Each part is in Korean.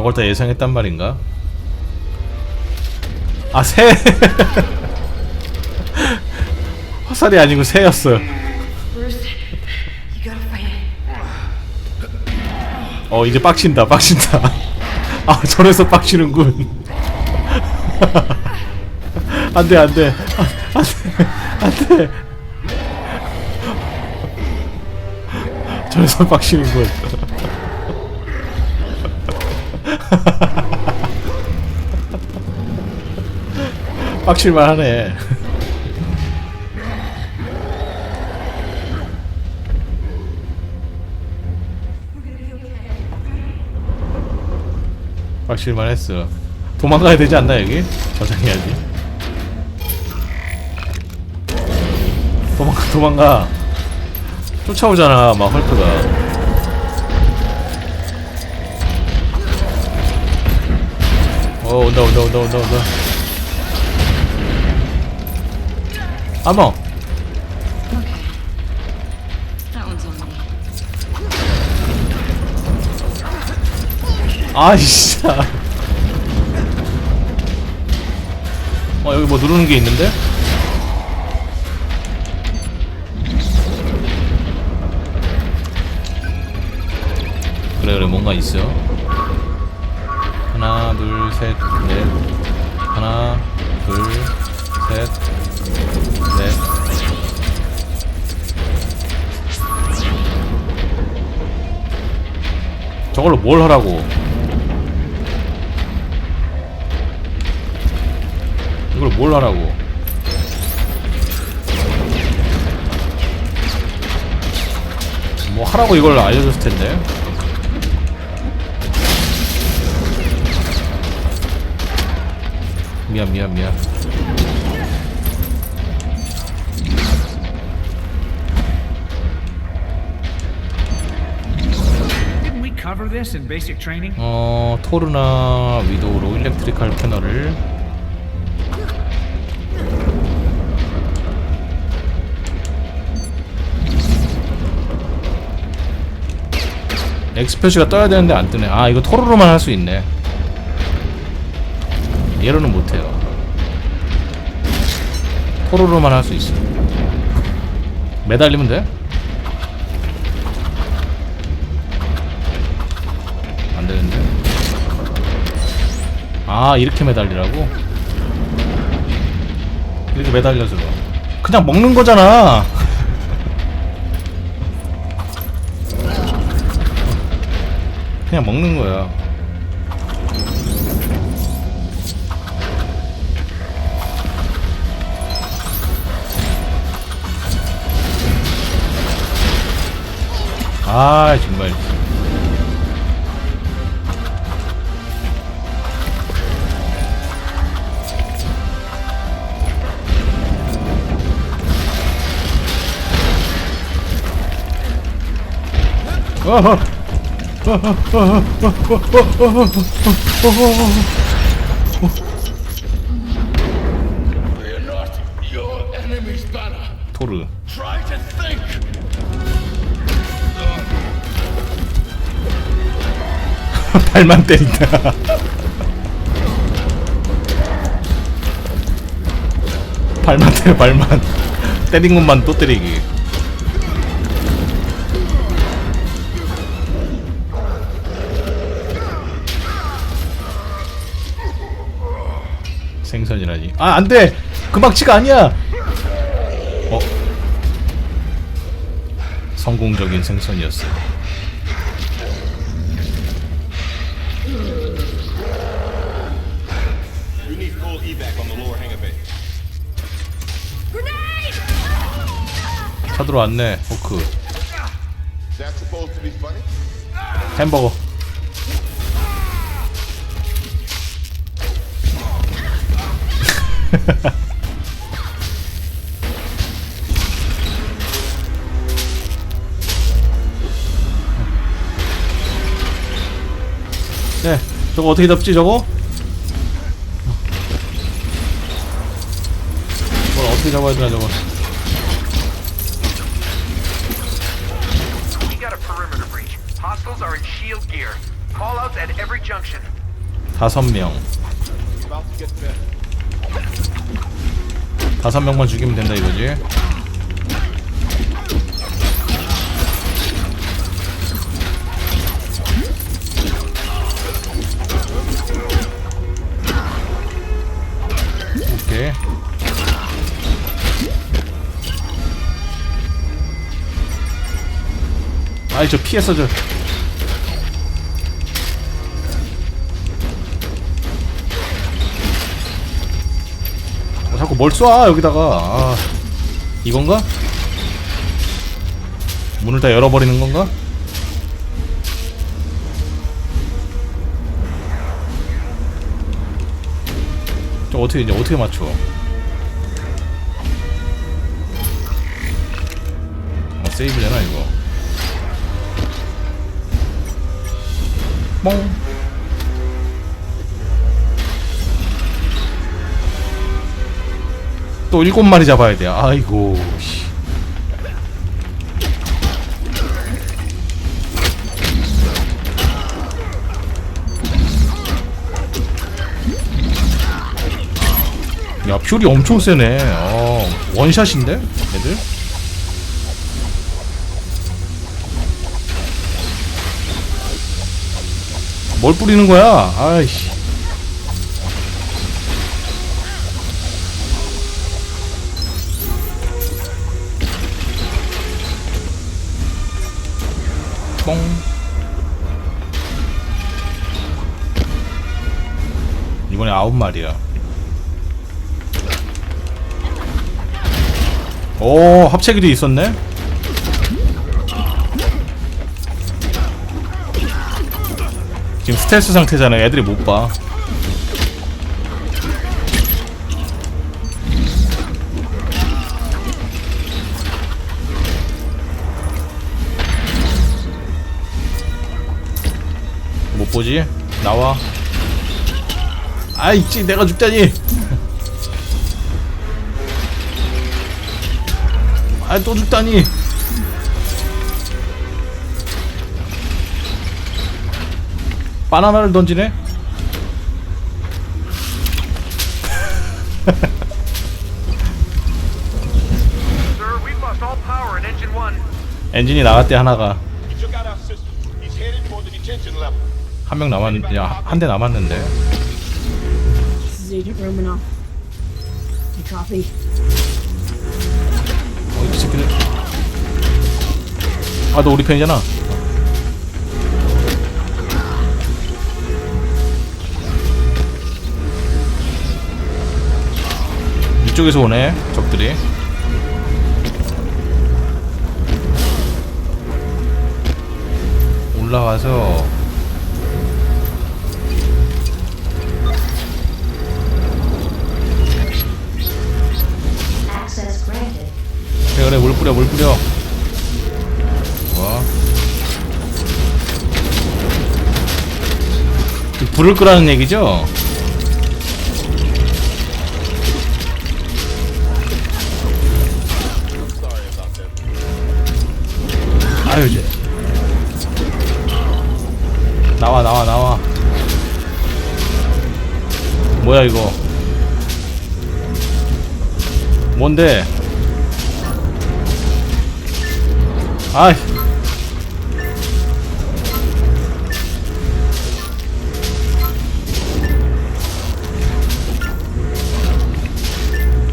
저걸 다 예상했단 말인가? 아 새! 화살이 아니고 새였어. 어 이제 빡친다 빡친다 아 저래서 빡치는군 안돼 안돼 안돼 안돼 저래서 빡치는군 빡칠만 하네. 빡칠만 했어. 도망가야 되지 않나 여기? 저장해야지. 도망가 도망가. 쫓아오잖아 막 헐크가 어 온다 온다 온다 온다 온다 아머. 아이씨 어 여기 뭐 누르는 게 있는데? 그래 그래 뭔가 있어 하나 둘 셋 넷. 하나 둘 셋 넷. 저걸로 뭘 하라고? 이걸 뭘 하라고? 뭐 하라고 이걸 알려줬을 텐데 미안 미안 미안? 어 토르나 위도우로 일렉트리컬 패널을 X 표시가 떠야 되는데 안 뜨네. 아 이거 토르로만 할 수 있네. 얘로는 못해요. 토르로만 할 수 있어. 매달리면 돼? 안 되는데. 아 이렇게 매달리라고? 이렇게 매달려서 그냥 먹는 거잖아. 그냥 먹는 거야. 아 정말. 토르. 발만 때린다. 발만 때려 발만. 때린 것만 또 때리기. 생선이라니. 아 안돼. 그 막치가 아니야. 어. 성공적인 생선이었어. We to be funny? 햄버거. 네, 저거 어떻게 잡지 저거? 뭘 어떻게 잡아야 되나 저거? 다섯 명. 다섯 명만 죽이면 된다 이거지 오케이 아이 저 피했어 저 뭘 쏴 여기다가 아, 이건가? 문을 다 열어버리는 건가? 저 어떻게 이제 어떻게 맞춰? 어, 세이브 되나 이거? 뽕. 또 일곱 마리 잡아야 돼. 아이고. 씨. 야, 퓨리 엄청 세네. 어, 원샷인데? 애들? 뭘 뿌리는 거야? 아이씨. 뽕. 이번에 아홉 마리야. 오, 합체기도 있었네? 지금 스텔스 상태잖아. 애들이 못 봐. 못 보지? 나와. 아이, 찌, 내가 죽다니. 아, 또 죽다니. 바나나를 던지네? 엔진이 나갔대 하나가 한 명 남았 야 한 대 남았는데. Copy? 어이 새끼들. 아 너 우리 편이잖아. 이쪽에서 오네 적들이. 올라가서 그래 그래 물 뿌려 물 뿌려. 좋아 그 불을 끄라는 얘기죠? 아유 이제. 나와 나와 나와. 뭐야 이거? 뭔데 아이.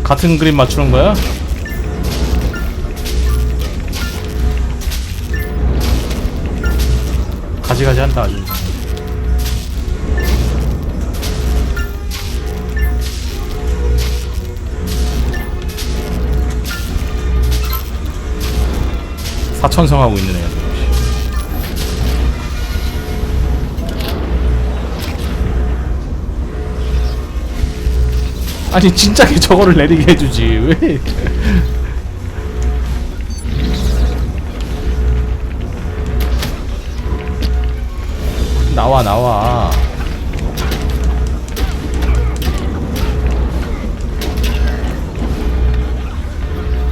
같은 그림 맞추는 거야? 가지가지 한다 아주. 사천성 하고 있는 애야. 아니 진작에 저거를 내리게 해주지 왜? 나와 나와.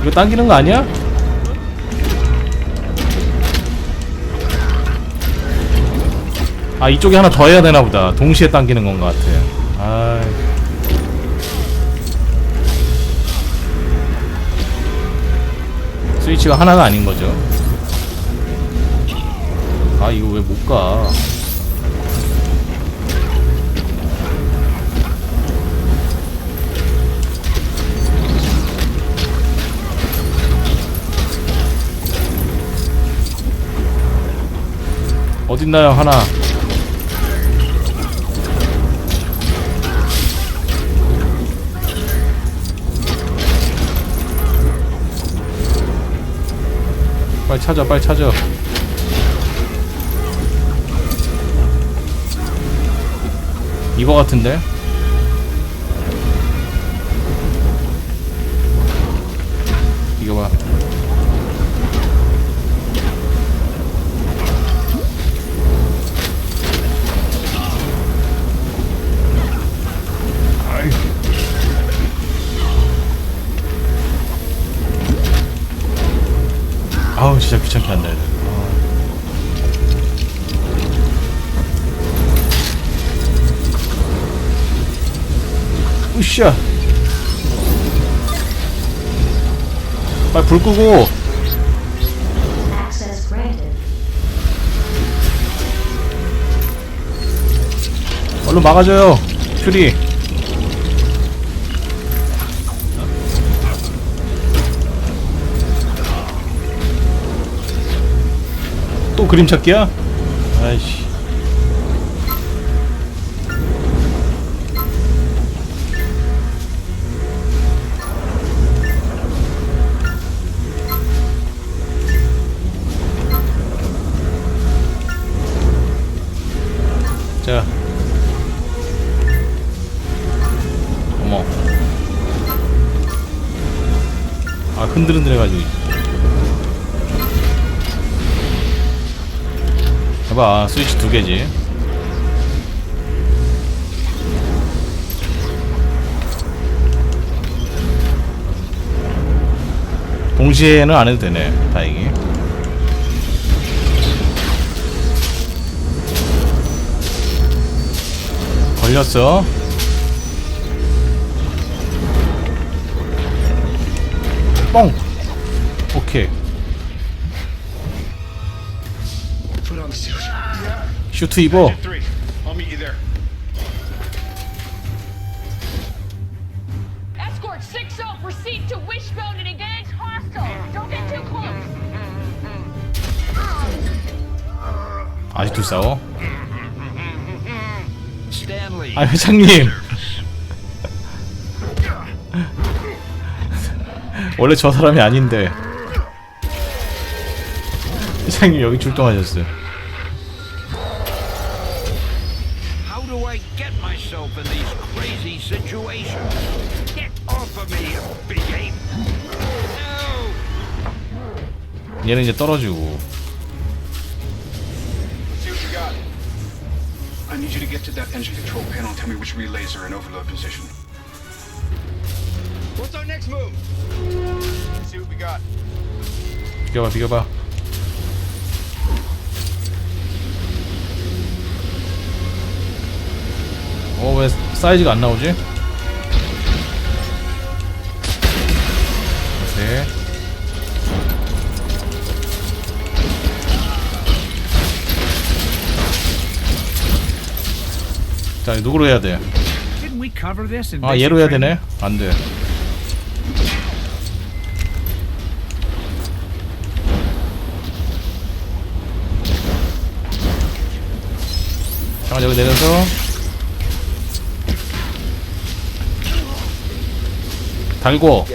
이거 당기는 거 아니야? 아 이쪽에 하나 더 해야 되나 보다. 동시에 당기는 건 것 같아. 아 스위치가 하나가 아닌 거죠. 아 이거 왜 못 가? 어딨나요? 하나 빨리 찾아 빨리 찾아. 이거 같은데 아. 으쌰 빨리 불 끄고. 얼른 막아줘요 퓨리 또 그림 찾기야? 아이씨 해봐. 스위치 두 개지. 동시에는 안 해도 되네. 다행히. 걸렸어. 뻥! 오케이 Too close. 아직도 싸워? 아 회장님. 원래 저 사람이 아닌데. 회장님 여기 출동하셨어요 얘는 이제 떨어지고 See what you got. I need you to get to that engine control panel and tell me which relays are in overload position. What's our next move? See what we got. 비켜봐 비켜봐 어 왜 사이즈가 안 나오지? 오케이 자 누구로 해야 돼? 아 얘로 해야? 되네? 안 돼 잠깐 여기 내려서 달고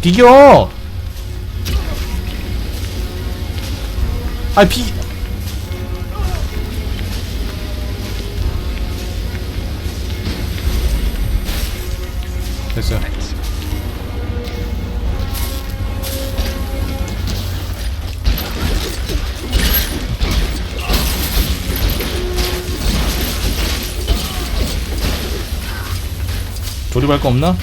비겨 아 비... 됐어 조립할 거 없나?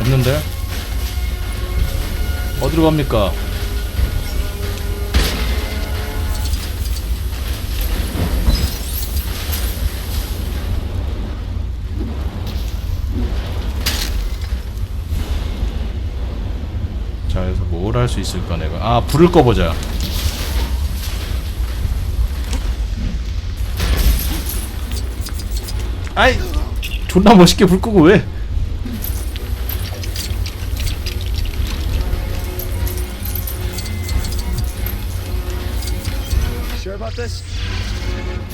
없는데? 어디로 갑니까? 뭘 할 수 있을까 내가? 아, 불을 꺼보자. 아이, 존나 멋있게 불 끄고 왜?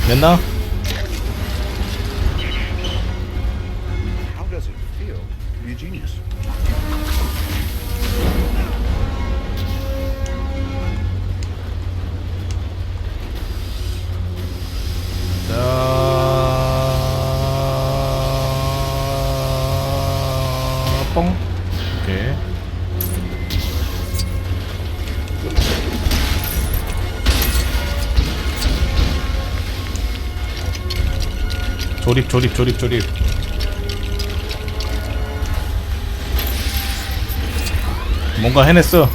됐나? 조립, 조립, 조립. 뭔가 해냈어.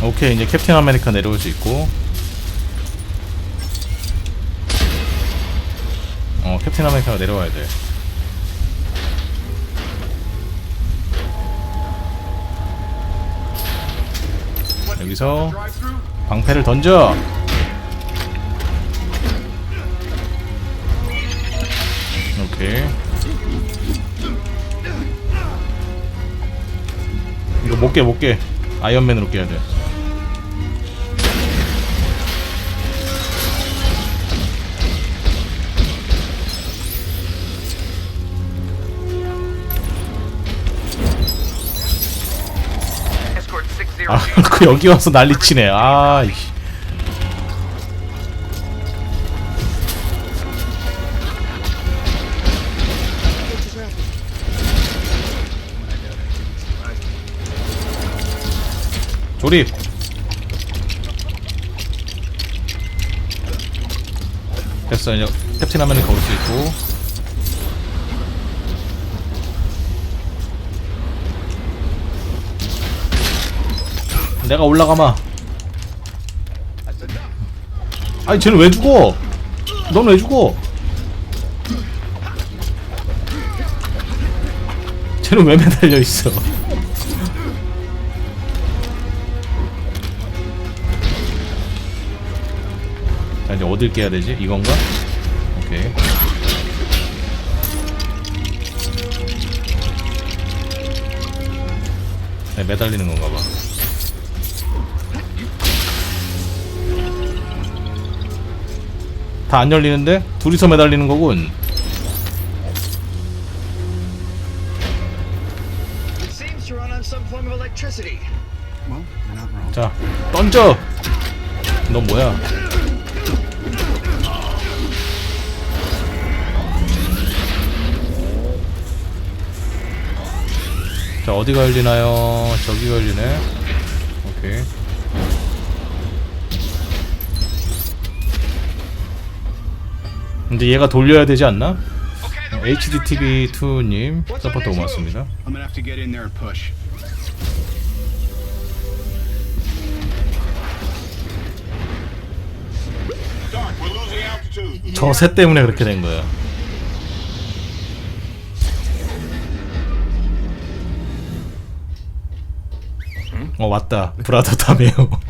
오케이 이제 캡틴 아메리카 내려올 수 있고 어 캡틴 아메리카가 내려와야 돼 여기서 방패를 던져 오케이 이거 못 깨 못깨 아이언맨으로 깨야 돼. Escort 60 아, 그 여기 와서 난리 치네. 아, 이 조립. 됐어 이제 캡틴 하면은 가볼 수 있고. 내가 올라가마. 아니 쟤는 왜 죽어? 넌 왜 죽어? 쟤는 왜 매달려 있어? 어딜 깨야 되지? 이건가? 오케이. 네, 매달리는 건가 봐. 다 안 열리는데? 둘이서 매달리는 거군. 자, 던져! 넌 뭐야? 자, 어디가 열리나요? 저기가 열리네. 오케이. 근데 얘가 돌려야 되지 않나? HDTV2님 서포터 고맙습니다. 저 새 때문에 그렇게 된 거야. 어 맞다 브라더 다메요.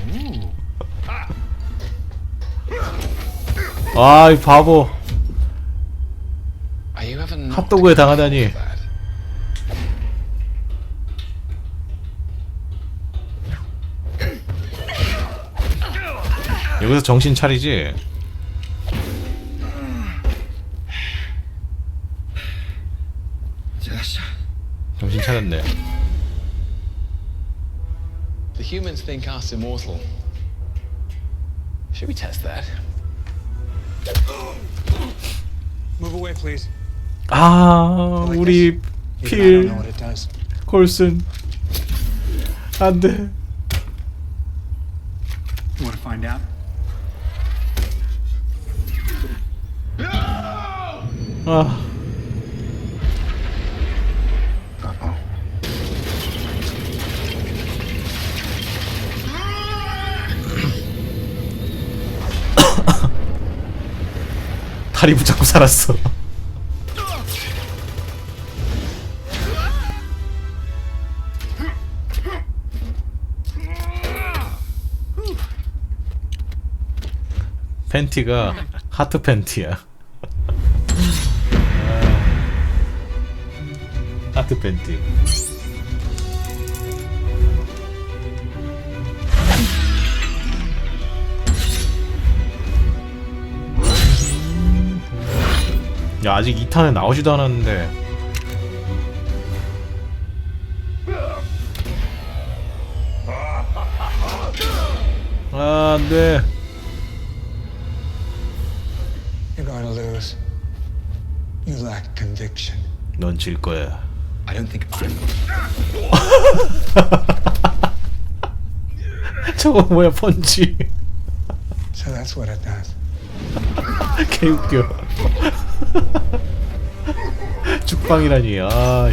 아이 바보 not 핫도그에 당하다니. 여기서 정신 차리지. 정신 차렸네. The humans think us immortal. Should we test that? Move away, please. 아 우리 I 필 don't know what it does. 콜슨 안돼. You want to find out? 아 다리 붙잡고 살았어. 팬티가 하트 팬티야. 아, 하트 팬티. 야 아직 2탄에 나오지도 않았는데 아 안돼. 넌 질 거야 I don't think I'm. 저거 뭐야 펀치 So that's what it does. 개웃겨 죽방이라니 아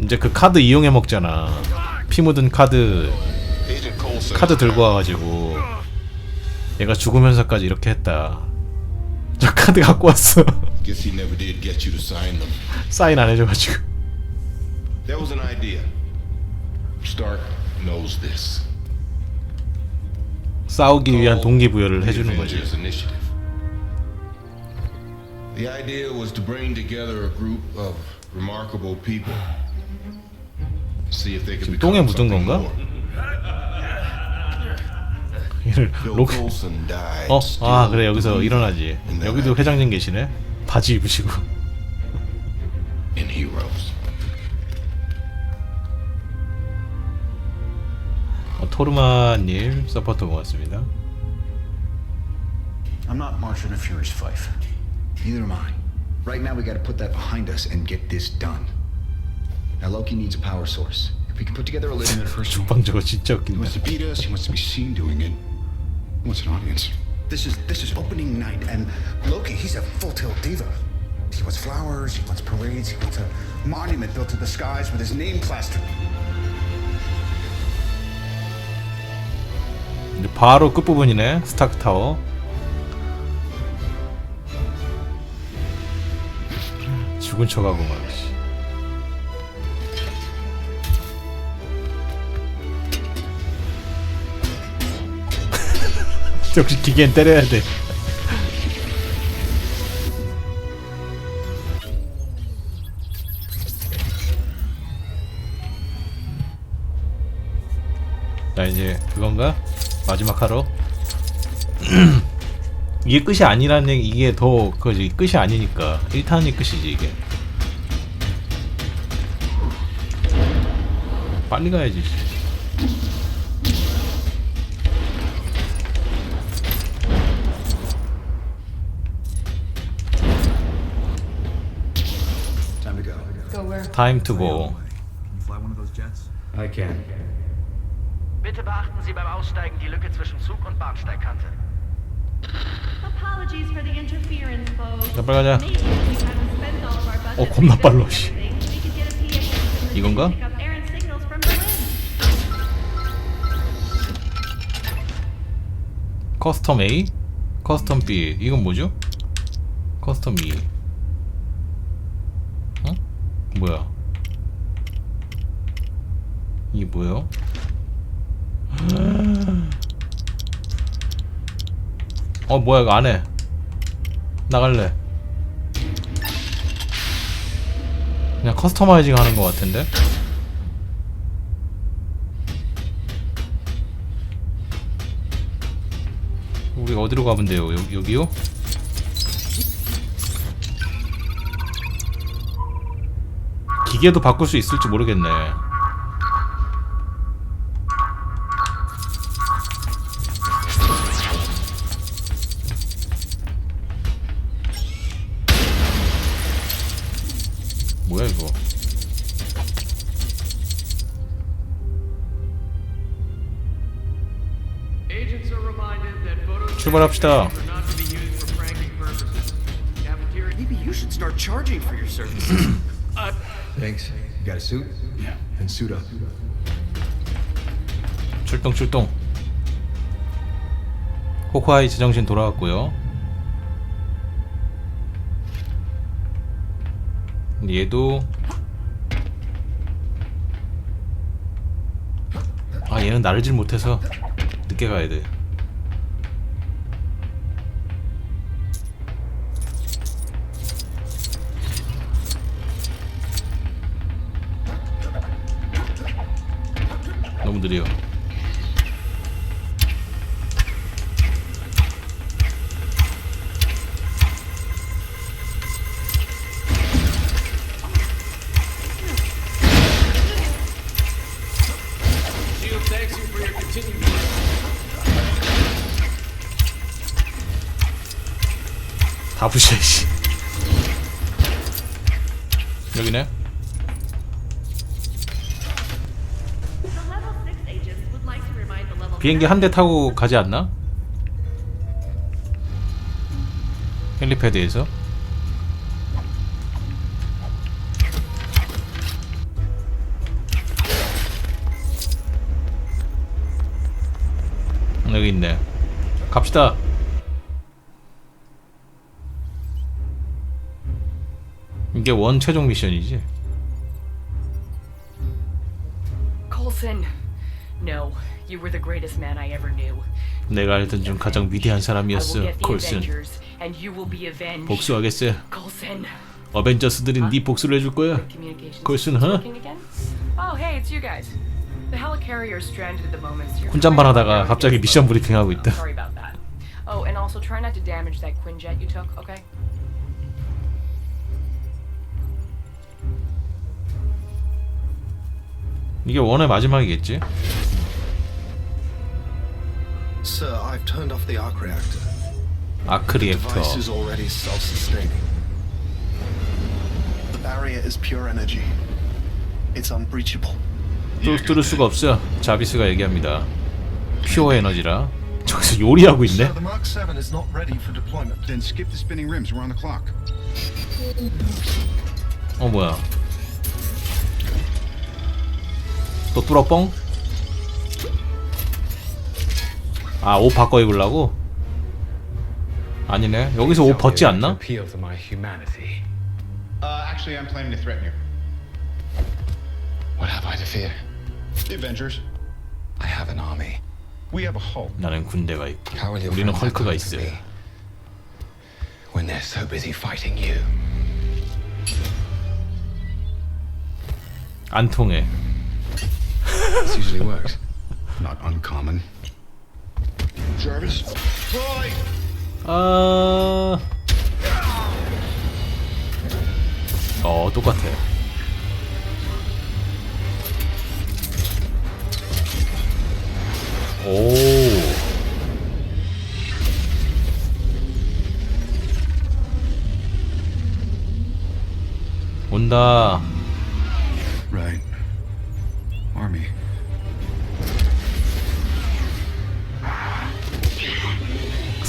이제 그 카드 이용해 먹잖아. 피 묻은 카드. 카드 들고 와가지고 얘가 죽으면서까지 이렇게 했다. 저 카드 갖고 왔어. 사인 안 해줘가지고 That was an idea. Stark knows this. 싸우기 위한 동기부여를 해주는 거지. The idea was to bring together a group of remarkable people. See if they could 똥에 묻은 건가? 얘를 Bill 로... Coulson died. 어? 아 그래 여기서 일어나지 여기도 회장님 계시네 바지 입으시고 in heroes. 어, 토르마님 서포터 고맙습니다 I'm not marching a furious fife. Neither am I. Right now, we gotta put that behind us and get this done. Now, Loki needs a power source. If we can put together a legitimate person, 죽방 저거 진짜 He 웃긴다 wants to beat us. He wants to be seen doing it. He wants an audience. this is this is opening night, and Loki, he's a full-tilt diva. He wants flowers. He wants parades. He wants a monument built to the skies with his name plastered. 이제 바로 끝부분이네 스타크 타워 죽은 척하고 막 씨. 역시 기계는 때려야 돼자 이제 그건가? 마지막 하러 이게 끝이 아니라는 얘기 이게 더 그지 끝이 아니니까 1탄이 끝이지 이게 빨리 가야지 Time to go. Go where? time to go Fly one of those jets? I can. Beachten Sie beim Aussteigen die Lücke zwischen Zug und Bahnsteigkante. Apologies for the interference, folks. 자 빨리 가자 Maybe if we hadn't spent all of our budget 어 겁나 빨라 rebuilding 씨 everything, we could get a PA system that 이건가? pick up errant signals from Berlin. 커스텀 A 커스텀 B 이건 뭐죠? 커스텀 E 어? 뭐야 이게 뭐예요? 어 뭐야 이거 안해. 나갈래. 그냥 커스터마이징 하는 것 같은데? 우리 어디로 가면 돼요? 여기, 여기요? 기계도 바꿀 수 있을지 모르겠네 출발합시다 Maybe you should start charging for your services. Thanks. You got a suit? Yeah. Then suit up. 출동 출동 호크아이 제정신 돌아왔고요 얘도 아 얘는 나르질 못해서 늦게 가야 돼 느려 다 부셔 씨. 여기네 비행기 한 대 타고 가지 않나? 헬리패드에서? 여기 있네. 갑시다. 이게 원 최종 미션이지? Coulson. No, you were the greatest man I ever knew. 내가 알던 중 가장 위대한 사람이었어 콜슨 Avengers, and you will be avenged. 복수하겠어 Coulson. 어벤져스들이 네 복수를 해줄 거야 Communications Coulson, is huh? working again? Oh, hey, it's you guys. The helicarrier is stranded at the moment. So you're 혼잣말 하다가 갑자기 미션. 브리핑 하고 Oh, 있다 Sorry about that. Oh, and also try not to damage that Quinjet you took, okay? 이게 원의 마지막이겠지? Sir, I've turned off the arc reactor. 아크 The 리액터 device is already self-sustaining. The barrier is pure energy. It's unbreachable. 뚫, 뚫을 수가 없어 자비스가 얘기합니다 퓨어 에너지라 저기서 요리하고 있네 Sir, the Mark 7 is not ready for deployment. Then skip the spinning rims. We're on the clock. 어 뭐야 또 뚫어뻥? 아 옷 바꿔 입으려고? 아니네 여기서 옷 벗지 않나? Uh, actually, I'm planning to threaten you. What have I to fear? The Avengers. I have an army. We have a Hulk. 나는 군대가 있고 우리는 헐크가 have 있어 time for me When they're so busy fighting you. 안 통해 This usually works. Not uncommon. 아... 어 똑같아 오 온다